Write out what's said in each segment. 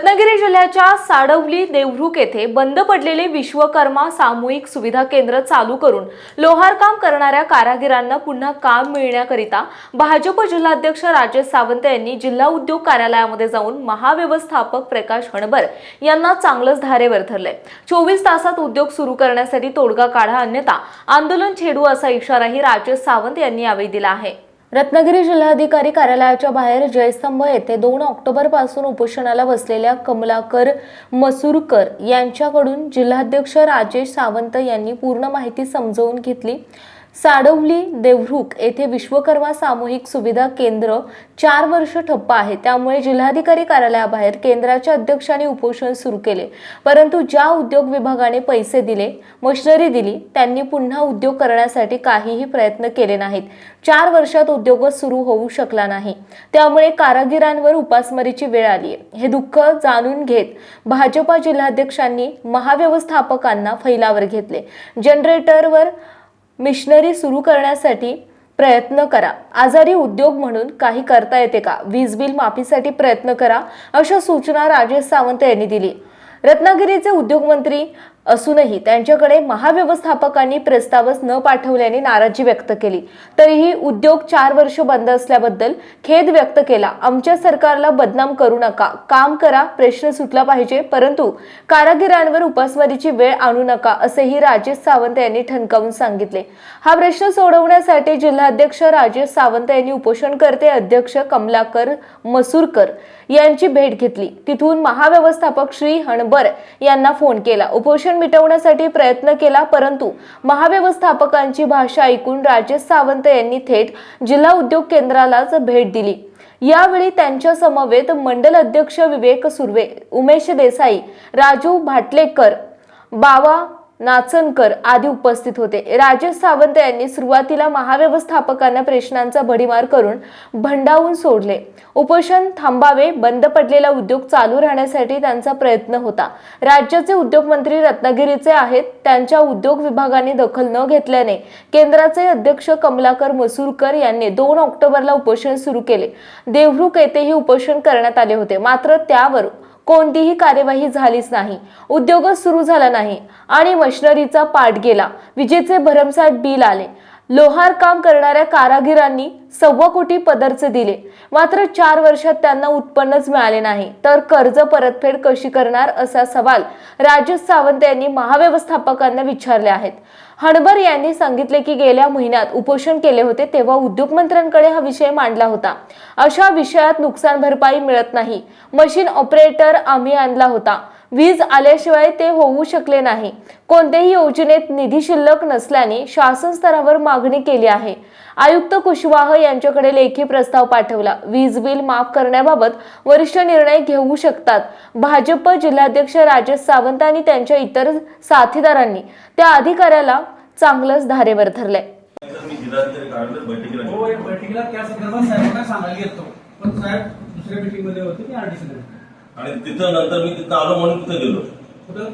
रत्नागिरी जिल्ह्याच्या साडवली देवरुख येथे बंद पडलेले विश्वकर्मा सामूहिक सुविधा केंद्र चालू करून लोहारकाम करणाऱ्या कारागिरांना पुन्हा काम मिळण्याकरिता भाजप जिल्हाध्यक्ष राजेश सावंत यांनी जिल्हा उद्योग कार्यालयामध्ये जाऊन महाव्यवस्थापक प्रकाश हणबर यांना चांगलंच धारेवर धरलंय. चोवीस तासात उद्योग सुरू करण्यासाठी तोडगा काढा अन्यथा आंदोलन छेडू असा इशाराही राजेश सावंत यांनी यावेळी दिला आहे. रत्नागिरी जिल्हाधिकारी कार्यालयाच्या बाहेर जयस्तंभ येथे दोन ऑक्टोबरपासून उपोषणाला बसलेल्या कमलाकर मसूरकर यांच्याकडून जिल्हाध्यक्ष राजेश सावंत यांनी पूर्ण माहिती समजवून घेतली. साडवली देवरुख येथे विश्वकर्मा सामूहिक सुविधा केंद्र चार वर्ष ठप्प आहे. त्यामुळे जिल्हाधिकारी कार्यालयाबाहेर केंद्राच्या अध्यक्षांनी उपोषण सुरू केले. परंतु ज्या उद्योग विभागाने पैसे दिले मशिनरी दिली त्यांनी पुन्हा उद्योग करण्यासाठी काहीही प्रयत्न केले नाहीत. चार वर्षात उद्योग सुरू होऊ शकला नाही. त्यामुळे कारागिरांवर उपासमारीची वेळ आली आहे हे दुःख जाणून घेत भाजपा जिल्हाध्यक्षांनी महाव्यवस्थापकांना फैलावर घेतले. जनरेटरवर मिशनरी सुरू करण्यासाठी प्रयत्न करा. आजारी उद्योग म्हणून काही करता येते का? वीज बिल माफीसाठी प्रयत्न करा अशा सूचना राजेश सावंत यांनी दिली. रत्नागिरीचे उद्योगमंत्री असूनही त्यांच्याकडे महाव्यवस्थापकांनी प्रस्तावच न पाठवल्याने नाराजी व्यक्त केली. तरीही उद्योग चार वर्ष बंद असल्याबद्दल खेद व्यक्त केला. आमच्या सरकारला बदनाम करू नका. काम करा प्रश्न सुटला पाहिजे. परंतु कारागिरांवर उपासमारीची वेळ आणू नका असेही राजेश सावंत यांनी ठणकावून सांगितले. हा प्रश्न सोडवण्यासाठी जिल्हाध्यक्ष राजेश सावंत यांनी उपोषणकर्ते अध्यक्ष कमलाकर मसूरकर यांची भेट घेतली. तिथून महाव्यवस्थापक श्री हणबर यांना फोन केला. उपोषण मिटवण्यासाठी प्रयत्न केला परंतु महाव्यवस्थापकांची भाषा ऐकून राजेश सावंत यांनी थेट जिल्हा उद्योग केंद्रालाच भेट दिली. यावेळी त्यांच्या समवेत मंडल अध्यक्ष विवेक सुर्वे उमेश देसाई राजू भाटलेकर बावा नाचनकर आदी उपस्थित होते. राजेश सावंत यांनी सुरुवातीला महाव्यवस्थापकांना प्रश्नांचा भडीमार करून भंडावून सोडले. उपोषण थांबावे बंद पडलेला उद्योग चालू राहण्यासाठी त्यांचा प्रयत्न होता. राज्याचे उद्योगमंत्री रत्नागिरीचे आहेत. त्यांच्या उद्योग विभागाने दखल न घेतल्याने केंद्राचे अध्यक्ष कमलाकर मसूरकर यांनी दोन ऑक्टोबरला उपोषण सुरू केले. देवरुख येथेही उपोषण करण्यात आले होते. मात्र त्यावर कोणतीही कार्यवाही झालीच नाही. उद्योगच सुरू झाला नाही आणि मशिनरीचा पाठ गेला. विजेचे भरमसाठ बिल आले. लोहार काम करणाऱ्या कारागिरांनी सव्वा कोटी पदरचे दिले. मात्र चार वर्षात त्यांना उत्पन्नच मिळाले नाही. तर कर्ज परतफेड कशी करणार असा सवाल राजेश सावंत यांनी महाव्यवस्थापकांना विचारले आहेत. हणबर यांनी सांगितले की गेल्या महिन्यात उपोषण केले होते तेव्हा उद्योगमंत्र्यांकडे हा विषय मांडला होता. अशा विषयात नुकसान भरपाई मिळत नाही. मशीन ऑपरेटर आम्ही आणला होता. वीज आल्याशिवाय ते होऊ शकले नाही. कोणत्याही योजनेत निधी शिल्लक नसल्याने शासन स्तरावर मागणी केली आहे. आयुक्त कुशवाह यांच्याकडे लेखी प्रस्ताव पाठवला. वीज बिल माफ करण्याबाबत वरिष्ठ निर्णय घेऊ शकतात. भाजप जिल्हाध्यक्ष राजेश सावंत आणि त्यांच्या इतर साथीदारांनी. त्या अधिकाऱ्याला चांगलंच धारेवर धरलंय. बैठकीला हो बैठकीला त्या संदर्भात साहेबांना सांगायला गेलो पण साहेब दुसऱ्या मीटिंगमध्ये होते. आरडीसी आणि तिथं नंतर मी तिथं आलो म्हणून तिथं गेलो.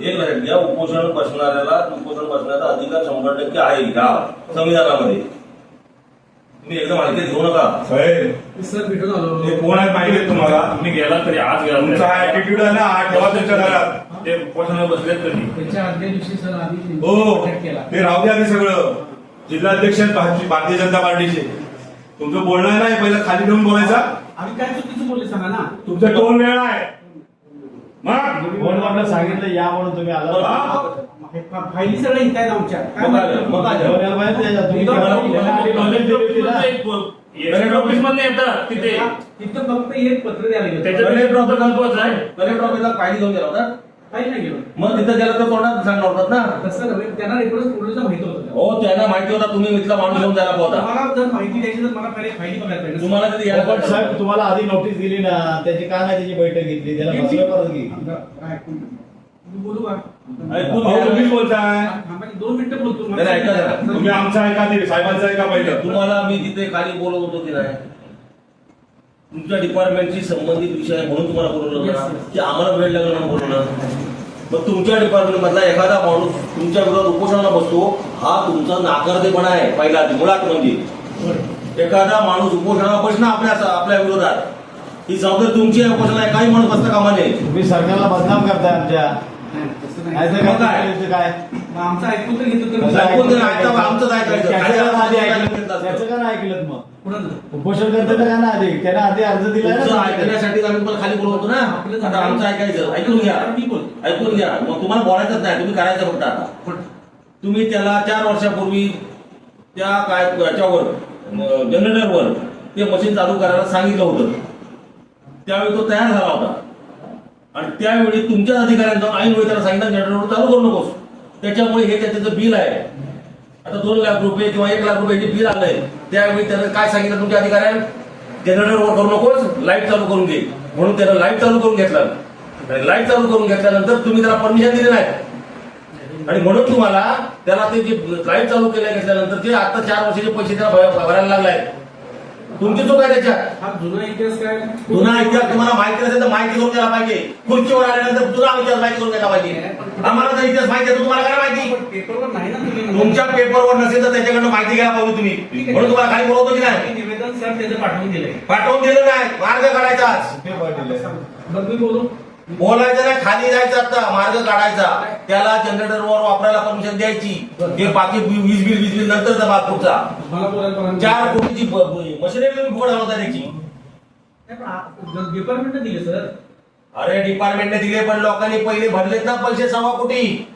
एक लक्षात घ्या उपोषण बसणाऱ्याला उपोषण बसण्याचा अधिकार शंभर टक्के आहे ह्या संविधानामध्ये. तुम्ही एकदम हलक्यात घेऊ नका. साहेब ते कोण आहे माहिती तुम्हाला? तुम्ही गेला तरी आज गेला. तुमचा ऍटिट्यूड आहे ना ठेवा तुमच्या घरात? ते पोषणाला बसलेत तरी त्याच्या आदल्या दिवशी सर आधी हो contact केला. ते राहू द्या ते सगळं. जिल्हाध्यक्ष आहेत भारतीय जनता पार्टीचे. तुमचं बोलणं आहे ना हे पहिलं खाली ठेवून बोलायचा? आम्ही काय चुकीचं बोलले सांगा ना? तुमचा टोन वेळा आहे. फोन वाटलं सांगितलं? या म्हणून तुम्ही आला. फायली सगळ्या इथं आहेत आमच्या. काय? माहिती? कलेक्टर ऑफिसमध्ये येतात. तिथे इथं फक्त एक पत्र द्यायला गेलं. फक्त महत्वाचं आहे कलेक्टर ऑफिसला फायली घेऊन गेला होता. काही नाही गेलो मग तिथं गेला तर तोंडात सांगणार होतात ना. तसं नव्हे त्यांना रेकॉर्ड पूर्णचं माहिती होतं हो त्यांना माहिती होता तुम्ही इथला माणूस घेऊन जायला होता तुम्हाला जर माहिती द्यायची तर मला पहिले फायली बघायला पाहिजे. तुम्हाला तिथे यायला हो, साहेब. तुम्हाला आधी नोटीस दिली ना त्याची का नाही त्याची बैठक घेतली? त्याला. बसवलं परत? तुम्ही बोलू का? ऐकून अहो, तुम्हीच घ्या. बोलताय थांबा की दोन मिनिटं बोलतो. नाही, ऐका जरा. तुम्ही आमचं ऐका ते साहेबांचं ऐका पहिलं. तुम्हाला मी तिथे खाली बोलत होतो की नाही तुमच्या डिपार्टमेंटशी संबंधित विषय म्हणून तुम्हाला बोलवलं ना. की आम्हाला वेळ लागला म्हणून बोलवलं मग तुमच्या डिपार्टमेंट मधला एखादा माणूस तुमच्या विरोधात उपोषणाला बसतो हा तुमचा नाकर्तेपणा आहे पहिला मुळात म्हणजे. एखादा माणूस उपोषणाला बसणं आपल्या आपल्या विरोधात. ही जबाबदारी तुमची आहे उपोषण आहे काही म्हणत बसता कामा नये. तुम्ही सरकारला बदनाम करताय आमच्या. काय? काय काय? मग आमचं ऐकून तर घेतो ऐकून ऐकलं? ऐकलं? मग? उपोषण करते का ना आधी. त्यानं आधी अर्ज ना ऐकण्यासाठी आम्ही तुम्हाला खाली बोलवतो ना. आता आमचं ऐकायचं. ऐकून घ्या. मी बोल. ऐकून घ्या. मग तुम्हाला बोलायचंच नाही. तुम्ही करायचं फक्त आता. तुम्ही त्याला चार वर्षापूर्वी त्या काय याच्यावर जनरेटरवर ते मशीन चालू करायला सांगितलं होतं. त्यावेळी तो तयार झाला होता. आणि त्यावेळी तुमच्याच अधिकाऱ्यांचा ऐन वेळी त्याला सांगितलं जनरेटर चालू करू नकोस. त्याच्यामुळे हे त्याचं बिल आहे आता दोन लाख रुपये किंवा एक लाख रुपये जे बिल आलंय त्यावेळी त्यानं काय सांगितलं तुमच्या अधिकाऱ्यानं? जनरेटर करू नकोस लाइट चालू करून घे. म्हणून त्यानं लाइट चालू करून घेतलं. लाइट चालू करून घेतल्यानंतर तुम्ही त्याला परमिशन दिली नाही. आणि म्हणून तुम्हाला त्याला ते जे लाइट चालू केल्या घेतल्यानंतर ते आता चार वर्षाचे पैसे त्याला भरायला लागलाय तुमची चूक आहे त्याच्यात. हा जुना इतिहास काय? जुना इतिहास तुम्हाला माहिती नसेल तर माहिती करून द्यायला पाहिजे. खुर्चीवर आल्यानंतर जुना इतिहास माहिती करून द्यायला पाहिजे. आम्हाला जर इतिहास माहिती आहे तुम्हाला काय माहिती? पण पेपरवर नाही ना तुम्ही तुमच्या पेपरवर नसेल तर त्याच्याकडनं माहिती घ्यायला पाहिजे तुम्ही. म्हणून तुम्हाला खाली बोलवतो की नाही? निवेदन सर त्याचं पाठवून दिलंय. पाठवून दिलं नाही. मार्ग पाठवलंय. बघ मी बोलू. बोलायचं नाही खाली जायचं आता मार्ग काढायचा. त्याला जनरेटरवर वापरायला परमिशन द्यायची. हे बाकी वीज बिल वीज बिल नंतरचा भाग पुढचा चार कोटीची मशिनरी तुम्ही फुकट घालवता त्याची? नाही, पण आ- डिपार्टमेंटने दिले सर अरे डिपार्टमेंटने दिले पण लोकांनी पहिले भरलेत ना पैसे सव्वा कोटी.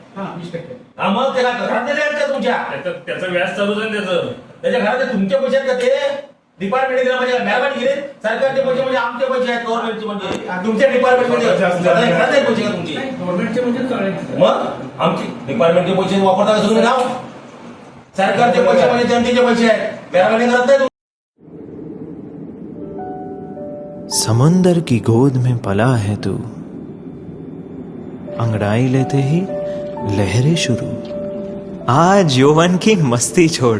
हा मग त्याला घरात दिले का तुमच्या? त्याचं त्याचं व्याज आहे ना त्याचं. त्याच्या घरात ते तुमचे पैसे आहेत का ते? डिपार्टमेंट दिला म्हणजे मेहरबानी गेले सरकारचे पैसे म्हणजे आमचे पैसे आहेत गव्हर्नमेंटचे म्हणजे तुमच्या डिपार्टमेंट मध्ये घरात आहेत पैसे का तुमचे गव्हर्नमेंटचे म्हणजे मग आमचे डिपार्टमेंटचे पैसे वापरता का तुम्ही नाव सरकारचे पैसे म्हणजे जनतेचे पैसे आहेत मेहरबानी करत नाही. समुंदर की गोद में पला है तू। अंगड़ाई लेते ही लहरें शुरू। आज यौवन की मस्ती छोड़।